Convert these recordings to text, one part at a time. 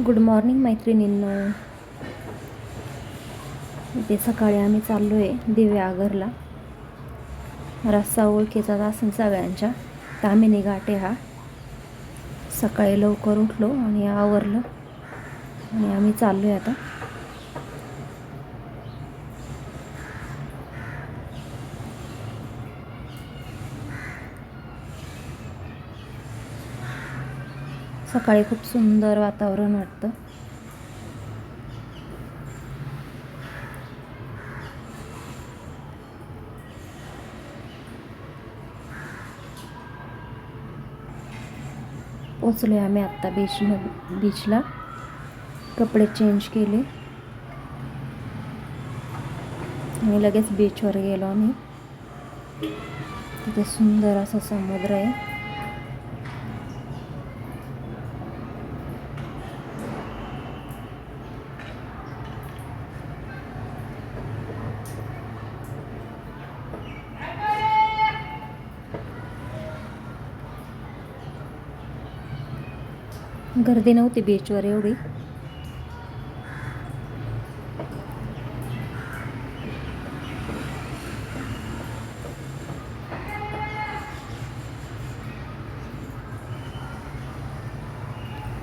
Good morning मैत्रिणींनो. इथे सकाळी आम्ही चाललो आहे दिव्या आगरला. रस्ता ओळखीचाच असेल सगळ्यांच्या. तामिनी घाटे हा. सकाळी लवकर उठलो आणि आवरलं. आणि आम्ही चाललो आहे आता. सकाळी खूप सुंदर वातावरण वाटतं. पोचलो आम्ही आत्ता बीच बीचला कपडे चेंज केले. आणि लगेच बीचवर गेलो आम्ही. तिथे सुंदर असा समुद्र आहे. गर्दी नव्हती बीचवर एवढी.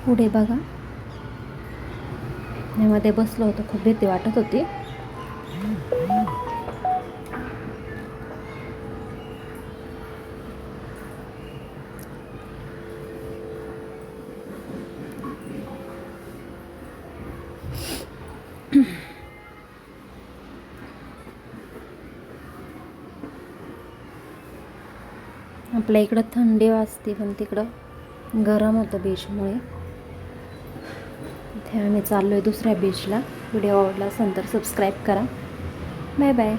पुढे बघा. यामध्ये बसलो होतो खूप भीती वाटत होती. आपल्या इकडं थंडी वाजते पण तिकडं गरम होतं बीचमुळे इथे आम्ही चाललो आहे दुसऱ्या बीचला व्हिडिओ आवडला असेल तर सबस्क्राईब करा. Bye bye